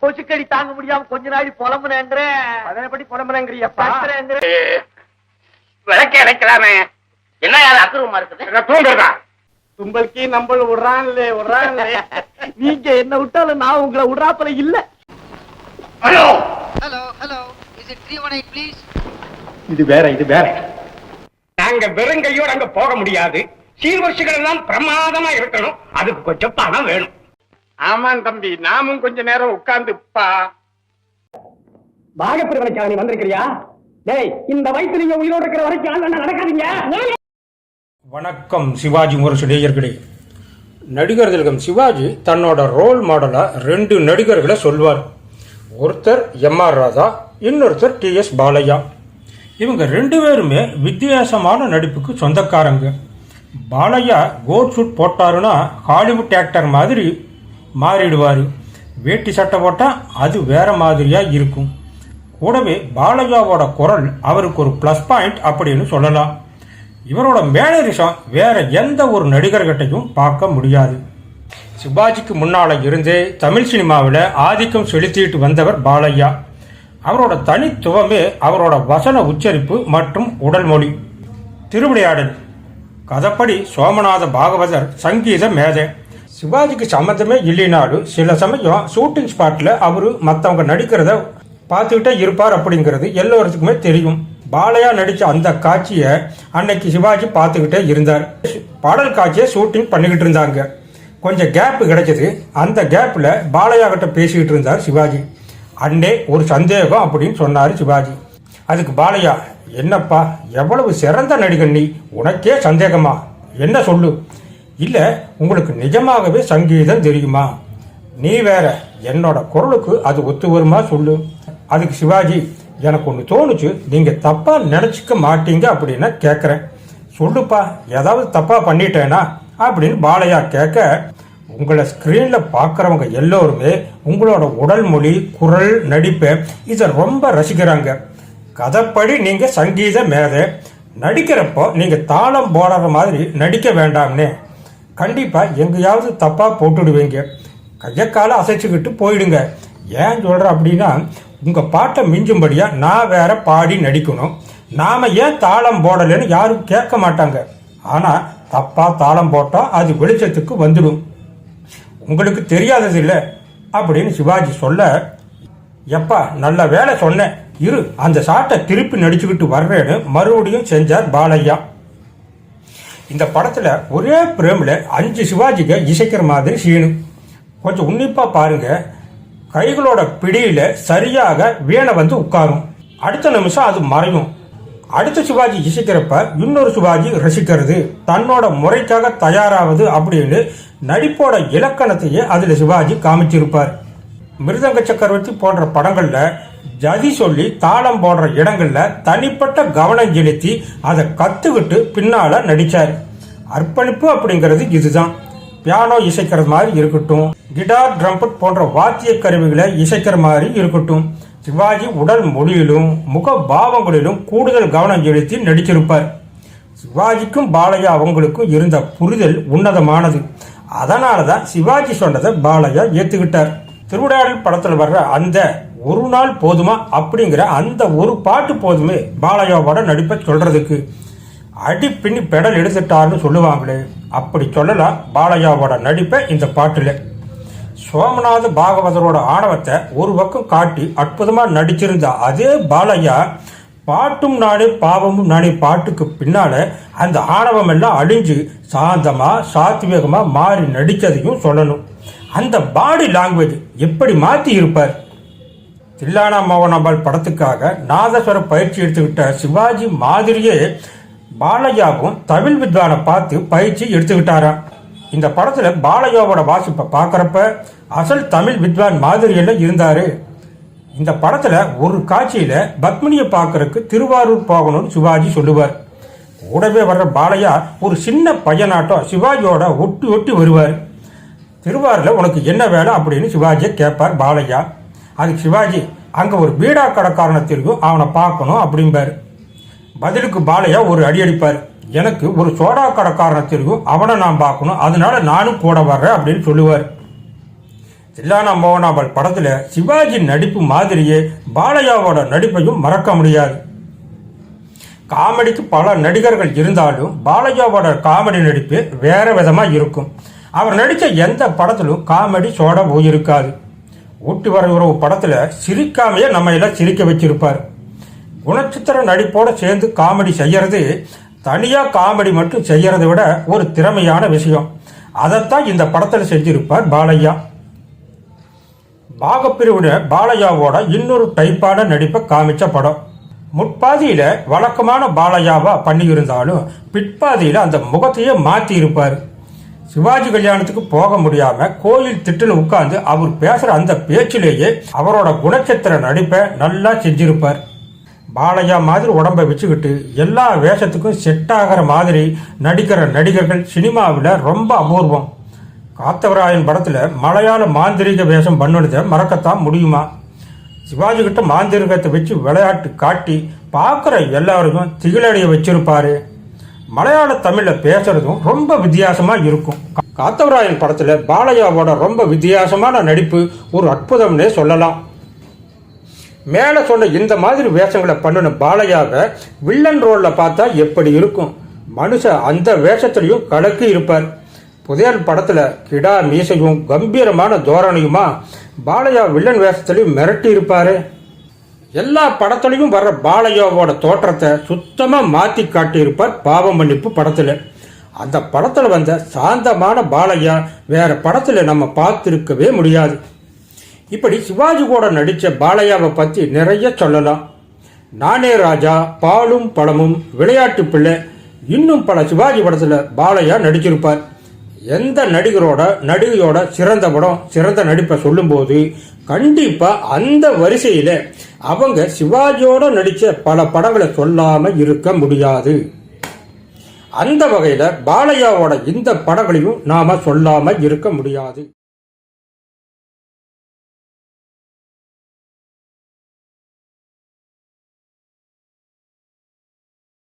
கொசுக்கடி தாங்க முடியாம கொஞ்ச நாள் புலம்புனேங்கிறேன் அதனைப்படி புலம்புறேங்கிறியப்பா விளக்க இணைக்கலாமே. என்ன யாரு அக்குறமா இருக்குது? என்ன தூங்குறதா? தும்பலுக்கு நம்பள் விடுறான்லே விடுறான்லே. நீங்க என்ன விட்டாலும் நான் உங்களை விடுறாப்புல இல்ல. Hello! Hello, hello. Is it 318, please? இது வேற இது வேற. நாங்க வெறுங்கையோட அங்க போக முடியாது. சீர்வரிசைகள் எல்லாம் பிரமாதமா இருக்கணும். அதுக்கு கொஞ்சம் பணம் வேணும். ஆமாம் தம்பி நாமும் கொஞ்ச நேரம் உட்கார்ந்துப்பா. பாகப்பிரிவனைக்காக நீ வந்திருக்கிறியா? டேய் இந்த வயசு நீங்க உயிரோடு இருக்கிற வரைக்கும் நடக்காதீங்க. வணக்கம் சிவாஜி முரசு நேயர்களே. நடிகர் திலகம் சிவாஜி தன்னோட ரோல் மாடலா ரெண்டு நடிகர்களை சொல்வார். ஒருத்தர் எம் ஆர் ராதா இன்னொருத்தர் டி எஸ் பாலையா. இவங்க ரெண்டு பேருமே வித்தியாசமான நடிப்புக்கு சொந்தக்காரங்க. பாலையா கோட் சூட் போட்டாருன்னா ஹாலிவுட் ஆக்டர் மாதிரி மாறிடுவார். வேட்டி சட்டை போட்டால் அது வேற மாதிரியாக இருக்கும். கூடவே பாலையாவோட குரல் அவருக்கு ஒரு ப்ளஸ் பாயிண்ட் அப்படின்னு சொல்லலாம். இவரோட மேனரிசம் வேற எந்த ஒரு நடிகர்கிட்டையும் பார்க்க முடியாது. சிவாஜிக்கு முன்னால இருந்தே தமிழ் சினிமாவில் ஆதிக்கம் செலுத்திட்டு வந்தவர் பாலையா. அவரோட தனித்துவமே அவரோட வசன உச்சரிப்பு மற்றும் உடல் மொழி. திருவிளையாடல். கதப்படி சோமநாத பாகவதர் சங்கீத மேதை. சிவாஜிக்கு சம்மந்தமே இல்லைனாலும் சில சமயம் ஷூட்டிங் ஸ்பாட்ல அவரு மற்றவங்க நடிக்கிறத பார்த்துக்கிட்டே இருப்பார் அப்படிங்கிறது எல்லோருக்குமே தெரியும். பாலையா நடிச்ச அந்த காட்சியை அன்னைக்கு சிவாஜி பார்த்துக்கிட்டே இருந்தார். பாடல் காட்சியை ஷூட்டிங் பண்ணிக்கிட்டு இருந்தாங்க. கொஞ்சம் கேப் கிடைச்சது. அந்த கேப்ல பாலையா கிட்ட பேசிக்கிட்டு இருந்தார் சிவாஜி. அண்ணே ஒரு சந்தேகம் அப்படின்னு சொன்னார் சிவாஜி. அதுக்கு பாலையா என்னப்பா எவ்வளவு சிறந்த நடிகன் நீ? உனக்கே சந்தேகமா? என்ன சொல்லு? இல்லை உங்களுக்கு நிஜமாகவே சங்கீதம் தெரியுமா? நீ வேற என்னோட குரலுக்கு அது ஒத்து வருமா சொல்லு. அதுக்கு சிவாஜி எனக்கு ஒன்று தோணுச்சு நீங்கள் தப்பாக நினச்சிக்க மாட்டீங்க அப்படின்னு கேட்குறேன் சொல்லுப்பா ஏதாவது தப்பாக பண்ணிட்டேனா அப்படின்னு பாலையா கேட்க உங்களை ஸ்க்ரீனில் பார்க்குறவங்க எல்லோருமே உங்களோட உடல் மொழி குரல் நடிப்பை இதை ரொம்ப ரசிக்கிறாங்க. கதைப்படி நீங்கள் சங்கீத மேதை நடிக்கிறப்போ நீங்கள் தாளம் போடுற மாதிரி நடிக்க வேண்டாம்னே. கண்டிப்பாக எங்கேயாவது தப்பாக போட்டுடுவீங்க. கையக்கால அசைச்சுக்கிட்டு போயிடுங்க. ஏன் சொல்கிற அப்படின்னா உங்கள் பாட்டை மிஞ்சும்படியாக நான் வேற பாடி நடிக்கணும். நாம் ஏன் தாளம் போடலைன்னு யாரும் கேட்க மாட்டாங்க. ஆனால் தப்பாக தாளம் போட்டால் அது வெளிச்சத்துக்கு வந்துடும். உங்களுக்கு தெரியாதது இல்லை அப்படின்னு சிவாஜி சொல்ல எப்பா நல்ல வேலை சொன்னேன். இரு அந்த சாட்டை திருப்பி நடிச்சுக்கிட்டு வர்றேன்னு மறுபடியும் செஞ்சார் பாலையா. இந்த படத்துல ஒரே பிரேமில் அஞ்சு சிவாஜிக இசைக்கிற மாதிரி சீனு கொஞ்சம் உன்னிப்பா பாருங்க. கைகளோட பிடியில சரியாக வீணை வந்து உட்காரும். அடுத்த நிமிஷம் அது மறையும். அடுத்த சிவாஜி இசைக்கிறப்ப இன்னொரு சிவாஜி ரசிக்கிறது. தன்னோட முறைக்காக தயாராவது அப்படின்னு நடிப்போட இலக்கணத்தையே அதுல சிவாஜி காமிச்சிருப்பார். மிருதங்க சக்கரவர்த்தி போன்ற படங்கள்ல ஜதி சொல்லி தாளம் போடுற இடங்கள்ல தனிப்பட்ட கவனம் செலுத்தி அதை கத்துக்கிட்டு பின்னால நடிச்சார். அர்ப்பணிப்பு அப்படிங்கிறது இதுதான். பியானோ இசைக்கிறது மாதிரி இருக்கட்டும் கிட்டார் ட்ரம்பட் போன்ற வாத்திய கருவிகளை இசைக்கிற மாதிரி இருக்கட்டும். சிவாஜி உடல் மொழியிலும் முக பாவங்களிலும் கூடுதல் கவனம் செலுத்தி நடிச்சிருப்பார். சிவாஜிக்கும் பாலையா அவங்களுக்கும் இருந்த புரிதல் உன்னதமானது. அதனால தான் சிவாஜி சொன்னதை பாலையா ஏத்துக்கிட்டார். திருவிடாடல் படத்தில் வர்ற அந்த ஒரு நாள் போதுமா அப்படிங்கிற அந்த ஒரு பாட்டு போதுமே பாலையாவோட நடிப்பை சொல்கிறதுக்கு அடி பின்னி பெடல் எடுத்துட்டாருன்னு சொல்லுவாங்களே அப்படி சொல்லலாம் பாலையாவோட நடிப்பை இந்த பாட்டில். சோமநாத பாகவதரோட ஆணவத்தை ஒரு பக்கம் காட்டி அற்புதமாக நடிச்சிருந்த அதே பாலையா பாட்டும் நானே பாவமும் நானே பாட்டுக்கு பின்னால் அந்த ஆணவம் எல்லாம் அழிஞ்சு சாந்தமாக சாத்வீகமா மாறி நடித்ததையும் சொல்லணும். அந்த பாடி லாங்குவேஜ் எப்படி மாற்றி இருப்பார்? தில்லானா மோகனாம்பாள் படத்துக்காக நாதஸ்வர பயிற்சி எடுத்துக்கிட்ட சிவாஜி மாதிரியே பாலையாவும் தமிழ் வித்வானை பார்த்து பயிற்சி எடுத்துக்கிட்டாராம் இந்த படத்துல பாலையாவோட வாசிப்பை பார்க்குறப்ப அசல் தமிழ் வித்வான் மாதிரியெல்லாம் இருந்தாரு. இந்த படத்துல ஒரு காட்சியில பத்மினியை பார்க்கறதுக்கு திருவாரூர் போகணும்னு சிவாஜி சொல்லுவார். கூடவே வர்ற பாலையா ஒரு சின்ன பையனாட்டம் சிவாஜியோட ஒட்டி ஒட்டி வருவார். திருவாரூரில் உனக்கு என்ன வேலை அப்படின்னு சிவாஜியை கேட்பார் பாலையா அதுக்கு சிவாஜி அங்கே ஒரு பீடா கடைக்காரனை தெரியும் அவனை பார்க்கணும் அப்படிம்பாரு. பதிலுக்கு பாலையா ஒரு அடி அடிப்பார். எனக்கு ஒரு சோடா கடைக்காரனை தெரியும் அவனை நான் பார்க்கணும் அதனால நானும் கூட வர்றேன் அப்படின்னு சொல்லுவார். தில்லானா மோகனாம்பல் படத்தில் சிவாஜி நடிப்பு மாதிரியே பாலையாவோட நடிப்பையும் மறக்க முடியாது. காமெடிக்கு பல நடிகர்கள் இருந்தாலும் பாலையாவோட காமெடி நடிப்பு வேற விதமாக இருக்கும். அவர் நடித்த எந்த படத்திலும் காமெடி சோட போயிருக்காது. ஊட்டி வர உறவு படத்தில் சிரிக்காமையே நம்ம எல்லாம் சிரிக்க வச்சிருப்பார். குணச்சித்திர நடிப்போடு சேர்ந்து காமெடி செய்யறது தனியாக காமெடி மட்டும் செய்யறதை விட ஒரு திறமையான விஷயம். அதைத்தான் இந்த படத்தில் செஞ்சிருப்பார் பாலையா. பாகப்பிரிவுட பாலையாவோட இன்னொரு டைப்பான நடிப்பை காமிச்ச படம். முற்பாதியில் வழக்கமான பாலையாவா பண்ணியிருந்தாலும் பிற்பாதியில் அந்த முகத்தையே மாற்றி இருப்பார் சிவாஜி கல்யாணத்துக்கு போக முடியாம கோயில் திட்டில் உட்கார்ந்து அவர் பேசுற அந்த பேச்சிலேயே அவரோட குணச்சித்திர நடிப்பை நல்லா செஞ்சிருப்பார். பாலையா மாதிரி உடம்பை வச்சுக்கிட்டு எல்லா வேஷத்துக்கும் செட் ஆகிற மாதிரி நடிக்கிற நடிகர்கள் சினிமாவில் ரொம்ப அபூர்வம். காத்தவராயன் படத்தில் மலையாள மாந்திரிக வேஷம் பண்ணுனதை மறக்கத்தான் முடியுமா? சிவாஜி கிட்ட மாந்திரிகத்தை வச்சு விளையாட்டு காட்டி பார்க்குற எல்லாருக்கும் திகிலடைய வச்சிருப்பாரு. மலையாள தமிழில் பேசுறதும் ரொம்ப வித்தியாசமா இருக்கும். காத்தவராயன் படத்துல பாலையாவோட ரொம்ப வித்தியாசமான நடிப்பு ஒரு அற்புதம்னே சொல்லலாம். மேலே சொன்ன இந்த மாதிரி வேஷங்களை பண்ணின பாலையாவை வில்லன் ரோலில் பார்த்தா எப்படி இருக்கும்? மனுஷன் அந்த வேஷத்துலையும் கலக்கி இருப்பார். புதையல் படத்தில் கிடா மீசையும் கம்பீரமான தோரணையுமா பாலையா வில்லன் வேஷத்துலையும் மிரட்டி இருப்பாரு. எல்லா படத்துலையும் வர்ற பாலையாவோட தோற்றத்தை சுத்தமாக மாற்றி காட்டியிருப்பார் பாவ மன்னிப்பு படத்தில். அந்த படத்தில் வந்த சாந்தமான பாலையா வேற படத்தில் நம்ம பார்த்துருக்கவே முடியாது. இப்படி சிவாஜி கூட நடித்த பாலையாவை பற்றி நிறைய சொல்லலாம். நானே ராஜா பாலும் பழமும் விளையாட்டு பிள்ளை இன்னும் பல சிவாஜி படத்தில் பாலையா நடிச்சிருப்பார். எந்த நடிகரோட நடிகையோட சிறந்த படம் சிறந்த நடிப்பை சொல்லும்போது கண்டிப்பாக அந்த வரிசையில் அவங்க சிவாஜியோட நடித்த பல படங்களை சொல்லாம இருக்க முடியாது. அந்த வகையில் பாலையாவோட இந்த படங்களையும் நாம சொல்லாம இருக்க முடியாது.